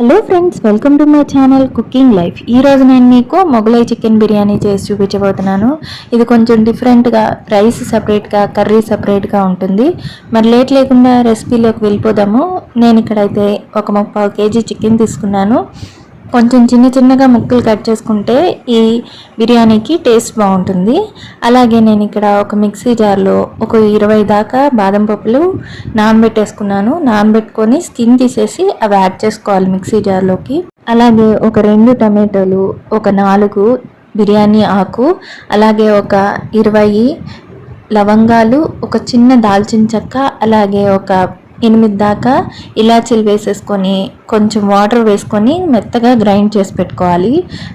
Hello friends welcome to my channel cooking life ఈ రోజు నేను మీకు మొగలై చికెన్ బిర్యానీ చేసి చూపించబోతున్నాను. ఇది కొంచెం డిఫరెంట్గా రైస్ సపరేట్గా కర్రీ సపరేట్గా ఉంటుంది. మరి లేట్ లేకుండా రెసిపీలోకి వెళ్ళిపోదాము. నేను ఇక్కడైతే ఒక ముప్పావు కేజీ చికెన్ తీసుకున్నాను. కొంచెం చిన్న చిన్నగా ముక్కలు కట్ చేసుకుంటే ఈ బిర్యానీకి టేస్ట్ బాగుంటుంది. అలాగే నేను ఇక్కడ ఒక మిక్సీ జార్లో ఒక ఇరవై దాకా బాదం పప్పులు నానబెట్టేసుకున్నాను. నానబెట్టుకొని స్కిన్ తీసేసి అవి యాడ్ చేసుకోవాలి మిక్సీ జార్లోకి. అలాగే ఒక రెండు టమాటోలు ఒక నాలుగు బిర్యానీ ఆకు అలాగే ఒక ఇరవై లవంగాలు ఒక చిన్న దాల్చిన చెక్క అలాగే ఒక ఎనిమిది దాకా ఇలాచీలు వేసేసుకొని కొంచెం వాటర్ వేసుకొని మెత్తగా గ్రైండ్ చేసి పెట్టుకోవాలి.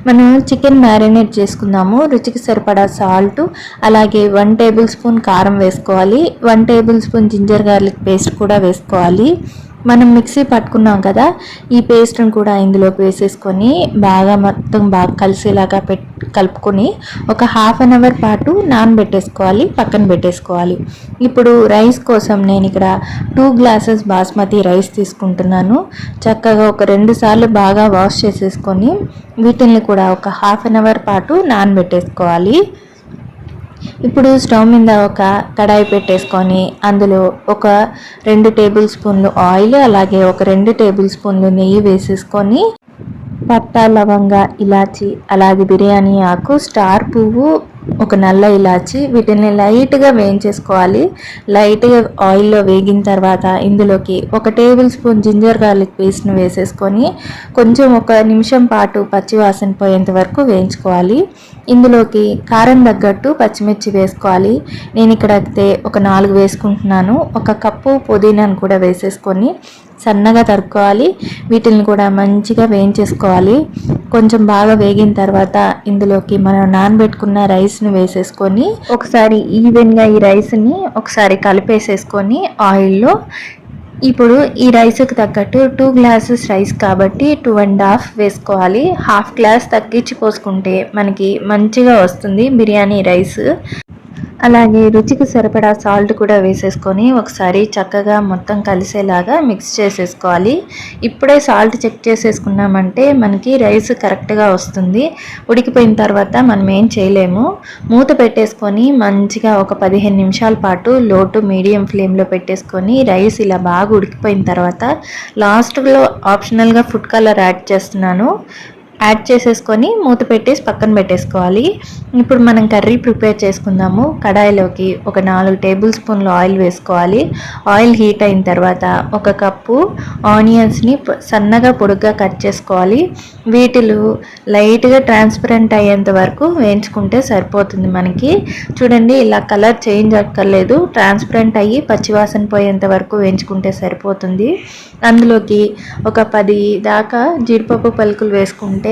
మనం చికెన్ మ్యారినేట్ చేసుకుందాము. రుచికి సరిపడా సాల్ట్ అలాగే వన్ టేబుల్ స్పూన్ కారం వేసుకోవాలి. One tablespoon ginger garlic paste కూడా వేసుకోవాలి. మనం మిక్సీ పట్టుకున్నాం కదా ఈ పేస్ట్ని కూడా ఇందులోకి వేసేసుకొని బాగా మొత్తం బాగా కలిసేలాగా పెట్టి కలుపుకొని ఒక హాఫ్ అన్ అవర్ పాటు నానబెట్టేసుకోవాలి పక్కన పెట్టేసుకోవాలి. ఇప్పుడు రైస్ కోసం నేను ఇక్కడ టూ గ్లాసెస్ బాస్మతి రైస్ తీసుకుంటున్నాను. చక్కగా ఒక రెండు సార్లు బాగా వాష్ చేసేసుకొని వీటిని కూడా ఒక హాఫ్ అన్ అవర్ పాటు నానబెట్టేసుకోవాలి. ఇప్పుడు స్టవ్ మీద ఒక కడాయి పెట్టేసుకొని అందులో ఒక రెండు టేబుల్ స్పూన్లు ఆయిల్ అలాగే ఒక రెండు టేబుల్ స్పూన్లు నెయ్యి వేసేసుకొని పట్టా లవంగ ఇలాచి అలాగే బిర్యానీ ఆకు స్టార్ పువ్వు ఒక నల్ల ఇలాచి. వీటిని లైట్గా వేయించేసుకోవాలి. లైట్గా ఆయిల్లో వేగిన తర్వాత ఇందులోకి ఒక టేబుల్ స్పూన్ జింజర్ గార్లిక్ పేస్ట్ను వేసేసుకొని కొంచెం ఒక నిమిషం పాటు పచ్చివాసన పోయేంత వరకు వేయించుకోవాలి. ఇందులోకి కారం తగ్గట్టు పచ్చిమిర్చి వేసుకోవాలి. నేను ఇక్కడ అయితే ఒక నాలుగు వేసుకుంటున్నాను. ఒక కప్పు పుదీనాను కూడా వేసేసుకొని సన్నగా తరుక్కోవాలి. వీటిని కూడా మంచిగా వేయించేసుకోవాలి. కొంచెం బాగా వేగిన తర్వాత ఇందులోకి మనం నానబెట్టుకున్న రైస్ను వేసేసుకొని ఒకసారి ఈవెన్గా ఈ రైస్ని ఒకసారి కలిపేసేసుకొని ఆయిల్లో ఇప్పుడు ఈ రైస్కి తగ్గట్టు టూ గ్లాసెస్ రైస్ కాబట్టి టూ అండ్ హాఫ్ వేసుకోవాలి. హాఫ్ గ్లాస్ తగ్గించి పోసుకుంటే మనకి మంచిగా వస్తుంది బిర్యానీ రైస్ అలాగే రుచికి సరిపడా సాల్ట్ కూడా వేసేసుకొని ఒకసారి చక్కగా మొత్తం కలిసేలాగా మిక్స్ చేసేసుకోవాలి. ఇప్పుడే సాల్ట్ చెక్ చేసేసుకున్నామంటే మనకి రైస్ కరెక్ట్గా వస్తుంది. ఉడికిపోయిన తర్వాత మనం ఏం చేయలేము. మూత పెట్టేసుకొని మంచిగా ఒక పదిహేను నిమిషాల పాటు లో టు మీడియం ఫ్లేమ్లో పెట్టేసుకొని రైస్ ఇలా బాగా ఉడికిపోయిన తర్వాత లాస్ట్లో ఆప్షనల్గా ఫుడ్ కలర్ యాడ్ చేస్తున్నాను. యాడ్ చేసేసుకొని మూత పెట్టేసి పక్కన పెట్టేసుకోవాలి. ఇప్పుడు మనం కర్రీ ప్రిపేర్ చేసుకుందాము. కడాయిలోకి ఒక నాలుగు టేబుల్ స్పూన్లు ఆయిల్ వేసుకోవాలి. ఆయిల్ హీట్ అయిన తర్వాత ఒక కప్పు ఆనియన్స్ని సన్నగా పొడుగ్గా కట్ చేసుకోవాలి. వీటిలు లైట్గా ట్రాన్స్పరెంట్ అయ్యేంత వరకు వేయించుకుంటే సరిపోతుంది మనకి. చూడండి ఇలా కలర్ చేంజ్ అక్కర్లేదు. ట్రాన్స్పరెంట్ అయ్యి పచ్చివాసన పోయేంత వరకు వేయించుకుంటే సరిపోతుంది. అందులోకి ఒక పది దాకా జీడిపప్పు పలుకులు వేసుకుంటే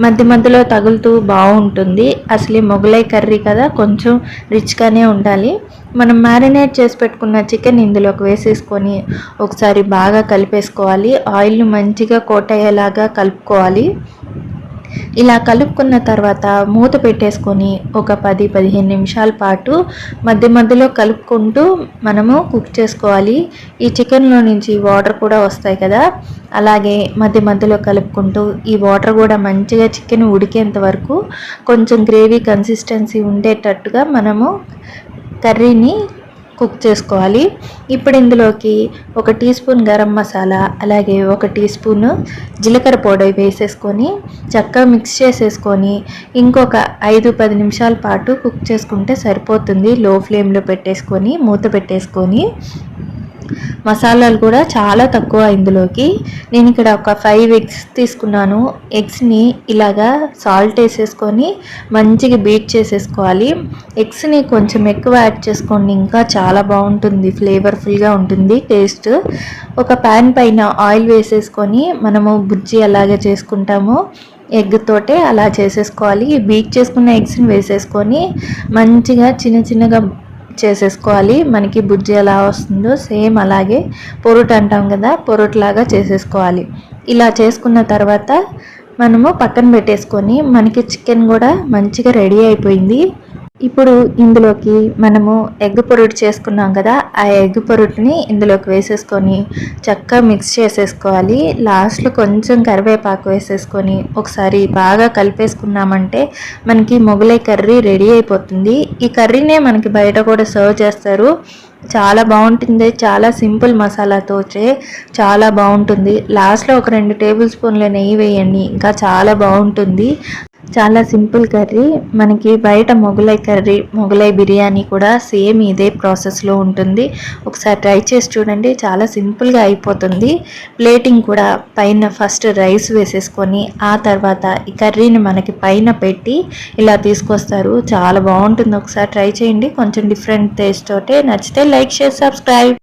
మధ్య మధ్యలో తగులుతూ బాగుంటుంది. అసలు మొగలై కర్రీ కదా కొంచెం రిచ్గానే ఉండాలి. మనం మ్యారినేట్ చేసి పెట్టుకున్న చికెన్ ఇందులోకి వేసేసుకొని ఒకసారి బాగా కలిపేసుకోవాలి. ఆయిల్ మంచిగా కోట్ అయ్యేలాగా కలుపుకోవాలి. ఇలా కలుపుకున్న తర్వాత మూత పెట్టేసుకొని ఒక పది పదిహేను నిమిషాల పాటు మధ్య మధ్యలో కలుపుకుంటూ మనము కుక్ చేసుకోవాలి. ఈ చికెన్లో నుంచి వాటర్ కూడా వస్తాయి కదా. అలాగే మధ్య మధ్యలో కలుపుకుంటూ ఈ వాటర్ కూడా మంచిగా చికెన్ ఉడికేంత వరకు కొంచెం గ్రేవీ కన్సిస్టెన్సీ ఉండేటట్టుగా మనము కర్రీని కుక్ చేసుకోవాలి. ఇప్పుడు ఇందులోకి ఒక టీ స్పూన్ గరం మసాలా అలాగే ఒక టీ స్పూన్ జీలకర్ర పౌడర్ వేసేసుకొని చక్కగా మిక్స్ చేసేసుకొని ఇంకొక ఐదు పది నిమిషాల పాటు కుక్ చేసుకుంటే సరిపోతుంది. లో ఫ్లేమ్లో పెట్టేసుకొని మూత పెట్టేసుకొని మసాలాలు కూడా చాలా తక్కువ ఇందులోకి. నేను ఇక్కడ ఒక ఫైవ్ ఎగ్స్ తీసుకున్నాను. ఎగ్స్ని ఇలాగా సాల్ట్ వేసేసుకొని మంచిగా బీట్ చేసేసుకోవాలి. ఎగ్స్ని కొంచెం ఎక్కువ యాడ్ చేసుకోండి ఇంకా చాలా బాగుంటుంది ఫ్లేవర్ఫుల్గా ఉంటుంది టేస్ట్ ఒక ప్యాన్ పైన ఆయిల్ వేసేసుకొని మనము బుజ్జి అలాగే చేసుకుంటాము. ఎగ్ తోటే అలా చేసేసుకోవాలి. బీట్ చేసుకున్న ఎగ్స్ని వేసేసుకొని మంచిగా చిన్న చిన్నగా చేసేసుకోవాలి. మనకి బుజ్జి ఎలా వస్తుందో సేమ్ అలాగే పొరుటు అంటాం కదా పొరుట్లాగా చేసేసుకోవాలి. ఇలా చేసుకున్న తర్వాత మనము పక్కన పెట్టేసుకొని మనకి చికెన్ కూడా మంచిగా రెడీ అయిపోయింది. ఇప్పుడు ఇందులోకి మనము ఎగ్ పొరుటు చేసుకున్నాం కదా ఆ ఎగ్ పొరుటుని ఇందులోకి వేసేసుకొని చక్కగా మిక్స్ చేసేసుకోవాలి. లాస్ట్లో కొంచెం కరివేపాకు వేసేసుకొని ఒకసారి బాగా కలిపేసుకున్నామంటే మనకి మొగలై కర్రీ రెడీ అయిపోతుంది. ఈ కర్రీనే మనకి బయట కూడా సర్వ్ చేస్తారు. చాలా బాగుంటుంది. చాలా సింపుల్ మసాలాతోచే చాలా బాగుంటుంది. లాస్ట్లో ఒక రెండు టేబుల్ స్పూన్ల నెయ్యి వేయండి. ఇంకా చాలా బాగుంటుంది. చాలా సింపుల్ కర్రీ. మనకి బయట మొగలై కర్రీ మొగలై బిర్యానీ కూడా సేమ్ ఇదే ప్రాసెస్లో ఉంటుంది. ఒకసారి ట్రై చేసి చూడండి చాలా సింపుల్గా అయిపోతుంది. ప్లేటింగ్ కూడా పైన ఫస్ట్ రైస్ వేసేసుకొని ఆ తర్వాత ఈ కర్రీని మనకి పైన పెట్టి ఇలా తీసుకొస్తారు. చాలా బాగుంటుంది. ఒకసారి ట్రై చేయండి. కొంచెం డిఫరెంట్ టేస్ట్ తోటే. నచ్చితే లైక్ షేర్ సబ్స్క్రైబ్.